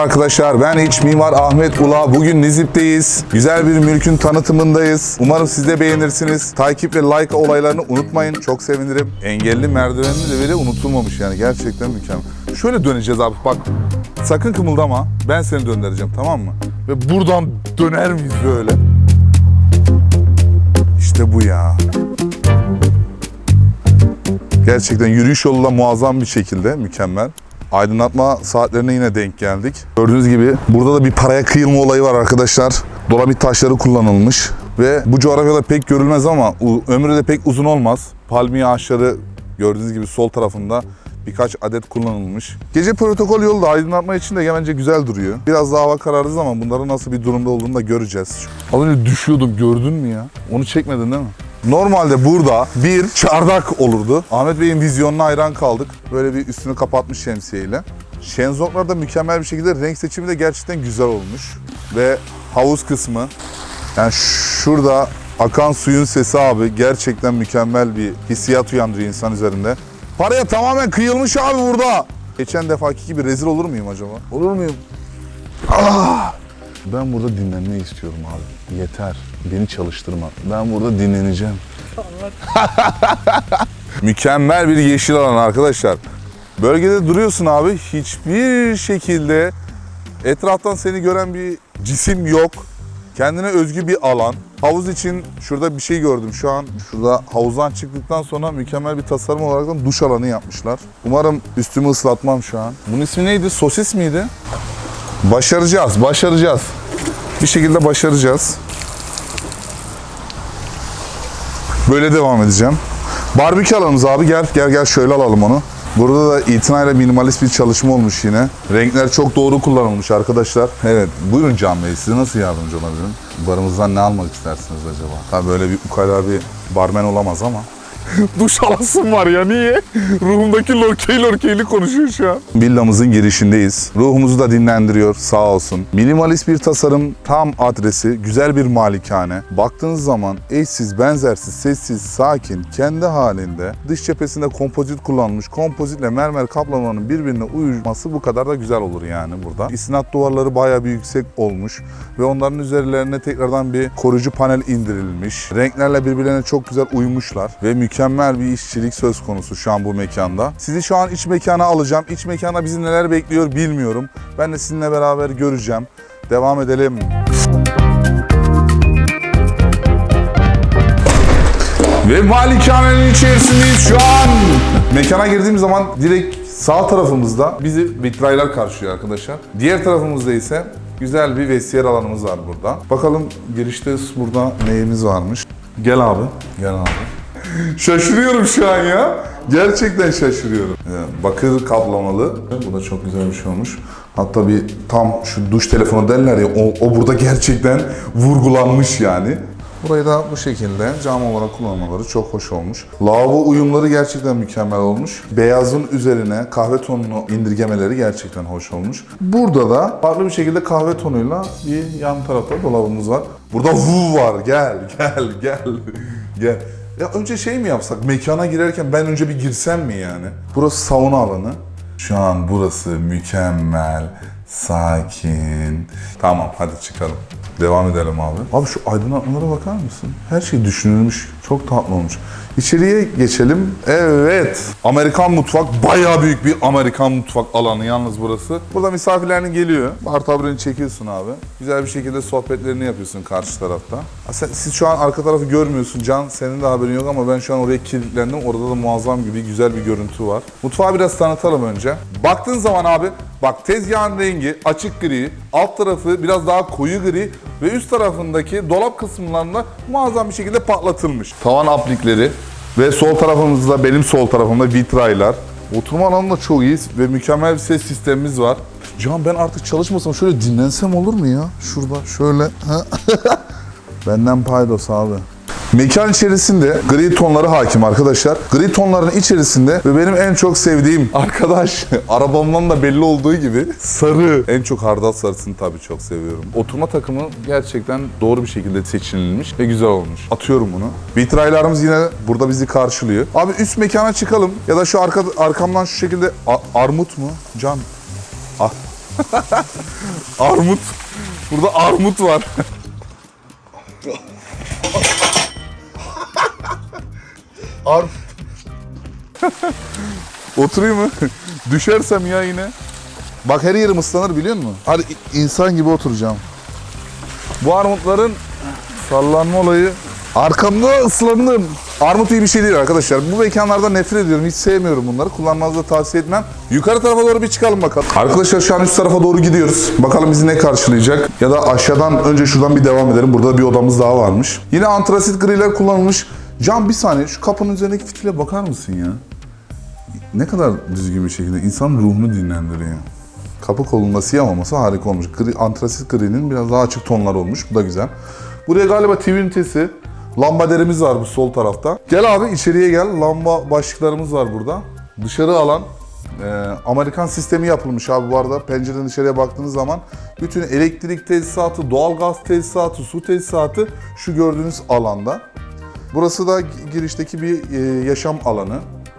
Arkadaşlar ben iç mimar Ahmet Ula. Bugün Nizip'teyiz. Güzel bir mülkün tanıtımındayız. Umarım siz de beğenirsiniz. Takip ve like olaylarını unutmayın. Çok sevinirim. Engelli merdivenli de bile unutulmamış yani. Gerçekten mükemmel. Şöyle döneceğiz abi bak. Sakın kımıldama. Ben seni döndüreceğim tamam mı? Ve buradan döner miyiz böyle? İşte bu ya. Gerçekten yürüyüş yoluyla muazzam bir şekilde mükemmel. Aydınlatma saatlerine yine denk geldik. Gördüğünüz gibi burada da bir paraya kıyılma olayı var arkadaşlar. Dolomit taşları kullanılmış ve bu coğrafyada pek görülmez ama ömrü de pek uzun olmaz. Palmiye ağaçları gördüğünüz gibi sol tarafında birkaç adet kullanılmış. Gece protokol yolu da aydınlatma için de bence güzel duruyor. Biraz daha hava karardı zaman bunların nasıl bir durumda olduğunu da göreceğiz. Az önce düşüyordum gördün mü ya? Onu çekmedin değil mi? Normalde burada bir çardak olurdu. Ahmet Bey'in vizyonuna hayran kaldık. Böyle bir üstünü kapatmış şemsiyeyle. Şenzonglar da mükemmel bir şekilde renk seçimi de gerçekten güzel olmuş. Ve havuz kısmı. Yani şurada akan suyun sesi abi gerçekten mükemmel bir hissiyat uyandırıyor insan üzerinde. Paraya tamamen kıyılmış abi burada. Geçen defaki gibi rezil olur muyum acaba? Olur muyum? Ah! Ben burada dinlenmeyi istiyorum abi. Yeter. Beni çalıştırma. Ben burada dinleneceğim. Mükemmel bir yeşil alan arkadaşlar. Bölgede duruyorsun abi. Hiçbir şekilde etraftan seni gören bir cisim yok. Kendine özgü bir alan. Havuz için şurada bir şey gördüm şu an. Şurada havuzdan çıktıktan sonra mükemmel bir tasarım olarak da duş alanı yapmışlar. Umarım üstümü ıslatmam şu an. Bunun ismi neydi? Sosis miydi? Başaracağız, başaracağız. Bir şekilde başaracağız. Böyle devam edeceğim. Barbekü alanımız abi gel gel gel şöyle alalım onu. Burada da itinayla minimalist bir çalışma olmuş yine. Renkler çok doğru kullanılmış arkadaşlar. Evet buyurun Can Bey size nasıl yardımcı olabilirim? Barımızdan ne almak istersiniz acaba? Tabii böyle bir ukala bir barmen olamaz ama. Duş alasım var ya niye? Ruhumdaki lorkey lorkeyli konuşuyor şu an. Villamızın girişindeyiz. Ruhumuzu da dinlendiriyor sağ olsun. Minimalist bir tasarım, tam adresi, güzel bir malikane. Baktığınız zaman eşsiz, benzersiz, sessiz, sakin, kendi halinde. Dış cephesinde kompozit kullanılmış. Kompozitle mermer kaplamanın birbirine uyuşması bu kadar da güzel olur yani burada. İstinat duvarları bayağı bir yüksek olmuş ve onların üzerlerine tekrardan bir koruyucu panel indirilmiş. Renklerle birbirlerine çok güzel uymuşlar ve mükemmel bir işçilik söz konusu şu an bu mekanda. Sizi şu an iç mekana alacağım. İç mekanda bizi neler bekliyor bilmiyorum. Ben de sizinle beraber göreceğim. Devam edelim. Ve malikanenin içerisindeyiz şu an. Mekana girdiğim zaman direkt sağ tarafımızda bizi vitraylar karşılıyor arkadaşlar. Diğer tarafımızda ise güzel bir vestiyer alanımız var burada. Bakalım girişte burada neyimiz varmış. Gel abi. Gel abi. Şaşırıyorum şu an ya. Gerçekten şaşırıyorum. Bakır kaplamalı. Bu da çok güzel bir şey olmuş. Hatta bir tam şu duş telefonu derler ya o, o burada gerçekten vurgulanmış yani. Burayı da bu şekilde cam olarak kullanmaları çok hoş olmuş. Lavabo uyumları gerçekten mükemmel olmuş. Beyazın üzerine kahve tonunu indirgemeleri gerçekten hoş olmuş. Burada da farklı bir şekilde kahve tonuyla bir yan tarafta dolabımız var. Burada vu var. Gel, gel, gel. gel. Ya önce şey mi yapsak? Mekana girerken ben önce bir girsem mi yani? Burası sauna alanı. Şu an burası mükemmel, sakin. Tamam hadi çıkalım. Devam edelim abi. Abi şu aydınlatmalara bakar mısın? Her şey düşünülmüş. Çok tatlı olmuş. İçeriye geçelim. Evet. Amerikan mutfak. Bayağı büyük bir Amerikan mutfak alanı yalnız burası. Burada misafirlerin geliyor. Bar taburini çekiyorsun abi. Güzel bir şekilde sohbetlerini yapıyorsun karşı tarafta. Sen, siz şu an arka tarafı görmüyorsun. Can senin de haberin yok ama ben şu an oraya kilitlendim. Orada da muazzam gibi güzel bir görüntü var. Mutfağı biraz tanıtalım önce. Baktığın zaman abi Bak tezgahın rengi açık gri, alt tarafı biraz daha koyu gri ve üst tarafındaki dolap kısımlarında muazzam bir şekilde patlatılmış. Tavan aplikleri ve sol tarafımızda benim sol tarafımda vitraylar. Oturma alanı da çok iyi ve mükemmel bir ses sistemimiz var. Can ben artık çalışmasam şöyle dinlensem olur mu ya? Şurada şöyle. Benden paydos abi. Mekan içerisinde gri tonları hakim arkadaşlar. Gri tonların içerisinde ve benim en çok sevdiğim arkadaş arabamdan da belli olduğu gibi sarı. En çok hardal sarısını tabii çok seviyorum. Oturma takımı gerçekten doğru bir şekilde seçilmiş ve güzel olmuş. Atıyorum bunu. Vitraylarımız yine burada bizi karşılıyor. Abi üst mekana çıkalım ya da şu arka, arkamdan şu şekilde A- armut mu? Can. Ah. armut. Burada armut var. Ar Oturayım mı? Düşersem ya yine. Bak her yerim ıslanır biliyor musun? Hadi insan gibi oturacağım. Bu armutların sallanma olayı arkamda ıslandım. Armut iyi bir şey değil arkadaşlar. Bu mekanlardan nefret ediyorum. Hiç sevmiyorum bunları. Kullanmanızı da tavsiye etmem. Yukarı tarafa doğru bir çıkalım bakalım. Arkadaşlar şu an üst tarafa doğru gidiyoruz. Bakalım bizi ne karşılayacak. Ya da aşağıdan önce şuradan bir devam edelim. Burada bir odamız daha varmış. Yine antrasit griler kullanılmış. Can bir saniye şu kapının üzerindeki fitile bakar mısın ya? Ne kadar düzgün bir şekilde insan ruhunu dinlendiriyor. Kapı kolunda siyah olması harika olmuş. Gri, antrasit gri'nin biraz daha açık tonlar olmuş. Bu da güzel. Buraya galiba TV ünitesi, lambaderimiz var bu sol tarafta. Gel abi içeriye gel. Lamba başlıklarımız var burada. Dışarı alan e, Amerikan sistemi yapılmış abi bu arada. Pencereden dışarıya baktığınız zaman bütün elektrik tesisatı, doğalgaz tesisatı, su tesisatı şu gördüğünüz alanda. Burası da girişteki bir e, yaşam alanı.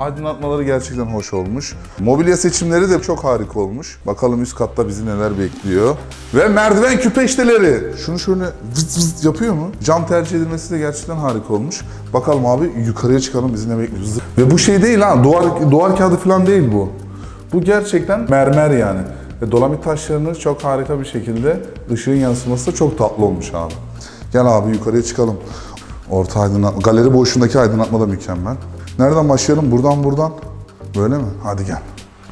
Aydınlatmaları gerçekten hoş olmuş. Mobilya seçimleri de çok harika olmuş. Bakalım üst katta bizi neler bekliyor. Ve merdiven küpeşteleri. Şunu şöyle vız vız yapıyor mu? Cam tercih edilmesi de gerçekten harika olmuş. Bakalım abi yukarıya çıkalım bizi ne bekliyor. Ve bu şey değil ha duvar, duvar kağıdı falan değil bu. Bu gerçekten mermer yani. Ve dolamit taşlarını çok harika bir şekilde ışığın yansıması da çok tatlı olmuş abi. Gel abi yukarıya çıkalım. Orta aydınlatma, galeri boşluğundaki aydınlatma da mükemmel. Nereden başlayalım? Buradan buradan. Böyle mi? Hadi gel.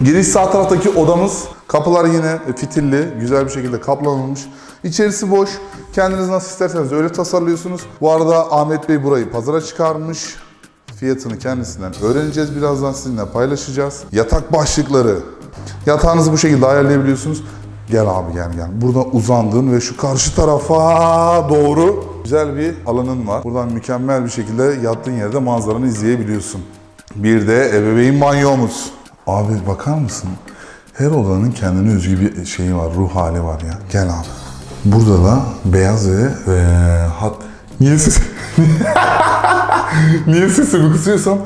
Giriş sağ taraftaki odamız. Kapılar yine fitilli, güzel bir şekilde kaplanılmış. İçerisi boş. Kendiniz nasıl isterseniz öyle tasarlıyorsunuz. Bu arada Ahmet Bey burayı pazara çıkarmış. Fiyatını kendisinden öğreneceğiz. Birazdan sizinle paylaşacağız. Yatak başlıkları. Yatağınızı bu şekilde ayarlayabiliyorsunuz. Gel abi gel gel. Burada uzandın ve şu karşı tarafa doğru güzel bir alanın var. Buradan mükemmel bir şekilde yattığın yerde manzaranı izleyebiliyorsun. Bir de ebeveyn banyomuz. Abi bakar mısın? Her odanın kendine özgü bir şeyi var, ruh hali var ya. Gel abi. Burada da beyaz ve e, hat... Niye ses... Niye sesimi kısıyorsam?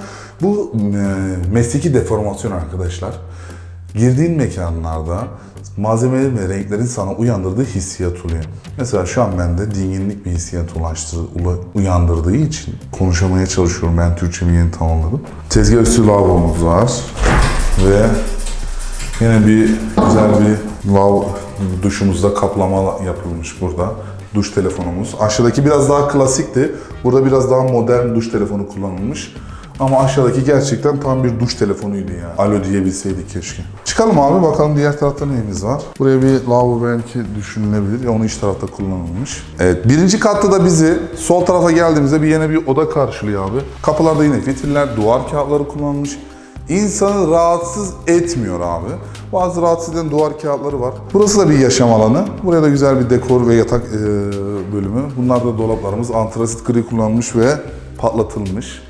Bu e, mesleki deformasyon arkadaşlar. Girdiğin mekanlarda malzemelerin ve renklerin sana uyandırdığı hissiyat oluyor. Mesela şu an bende dinginlik bir hissiyat ulaştır, ula- uyandırdığı için konuşamaya çalışıyorum. Ben Türkçemi yeni tamamladım. Tezgah üstü lavabomuz var. Ve yine bir güzel bir lav duşumuzda kaplama yapılmış burada. Duş telefonumuz. Aşağıdaki biraz daha klasikti. Burada biraz daha modern duş telefonu kullanılmış. Ama aşağıdaki gerçekten tam bir duş telefonuydu yani. Alo diyebilseydik keşke. Çıkalım abi bakalım diğer tarafta neyimiz var. Buraya bir lavabo belki düşünülebilir. Ya onu iç tarafta kullanılmış. Evet birinci katta da bizi sol tarafa geldiğimizde bir yeni bir oda karşılıyor abi. Kapılarda yine fitiller, duvar kağıtları kullanılmış. İnsanı rahatsız etmiyor abi. Bazı rahatsız eden duvar kağıtları var. Burası da bir yaşam alanı. Buraya da güzel bir dekor ve yatak e, bölümü. Bunlar da dolaplarımız. Antrasit gri kullanılmış ve patlatılmış.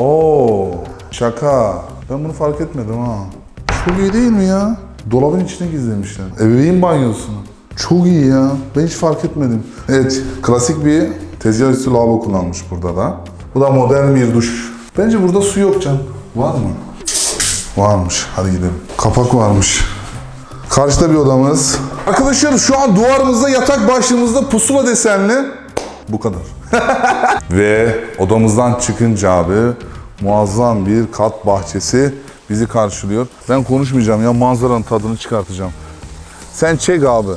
Oo, şaka. Ben bunu fark etmedim ha. Çok iyi değil mi ya? Dolabın içine gizlemişler. Ebeveyn banyosunu. Çok iyi ya. Ben hiç fark etmedim. Evet, klasik bir tezgah üstü lavabo kullanmış burada da. Bu da modern bir duş. Bence burada su yok can. Var mı? Varmış. Hadi gidelim. Kapak varmış. Karşıda bir odamız. Arkadaşlar şu an duvarımızda yatak başlığımızda pusula desenli. Bu kadar. Ve odamızdan çıkınca abi muazzam bir kat bahçesi bizi karşılıyor. Ben konuşmayacağım ya manzaranın tadını çıkartacağım. Sen çek abi.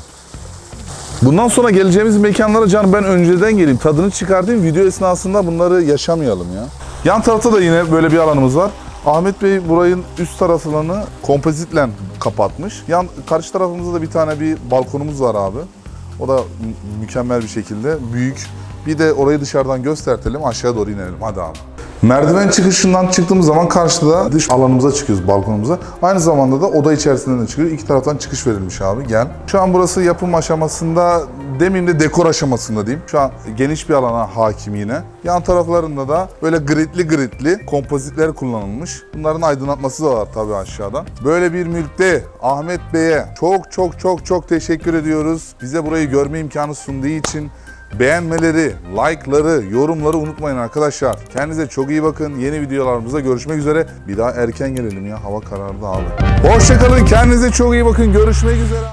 Bundan sonra geleceğimiz mekanlara canım ben önceden geleyim. Tadını çıkartayım. Video esnasında bunları yaşamayalım ya. Yan tarafta da yine böyle bir alanımız var. Ahmet Bey burayın üst tarafını kompozitle kapatmış. Yan karşı tarafımızda da bir tane bir balkonumuz var abi. O da mü- mükemmel bir şekilde büyük. Bir de orayı dışarıdan göstertelim aşağı doğru inelim hadi abi. Merdiven çıkışından çıktığımız zaman karşıda dış alanımıza çıkıyoruz balkonumuza. Aynı zamanda da oda içerisinden de çıkıyor. İki taraftan çıkış verilmiş abi gel. Şu an burası yapım aşamasında demeyeyim de dekor aşamasında diyeyim. Şu an geniş bir alana hakim yine. Yan taraflarında da böyle gridli gridli kompozitler kullanılmış. Bunların aydınlatması da var tabii aşağıdan. Böyle bir mülkte Ahmet Bey'e çok çok çok çok teşekkür ediyoruz. Bize burayı görme imkanı sunduğu için Beğenmeleri, like'ları, yorumları unutmayın arkadaşlar. Kendinize çok iyi bakın. Yeni videolarımızda görüşmek üzere. Bir daha erken gelelim ya. Hava karardı abi. Hoşçakalın. Kendinize çok iyi bakın. Görüşmek üzere.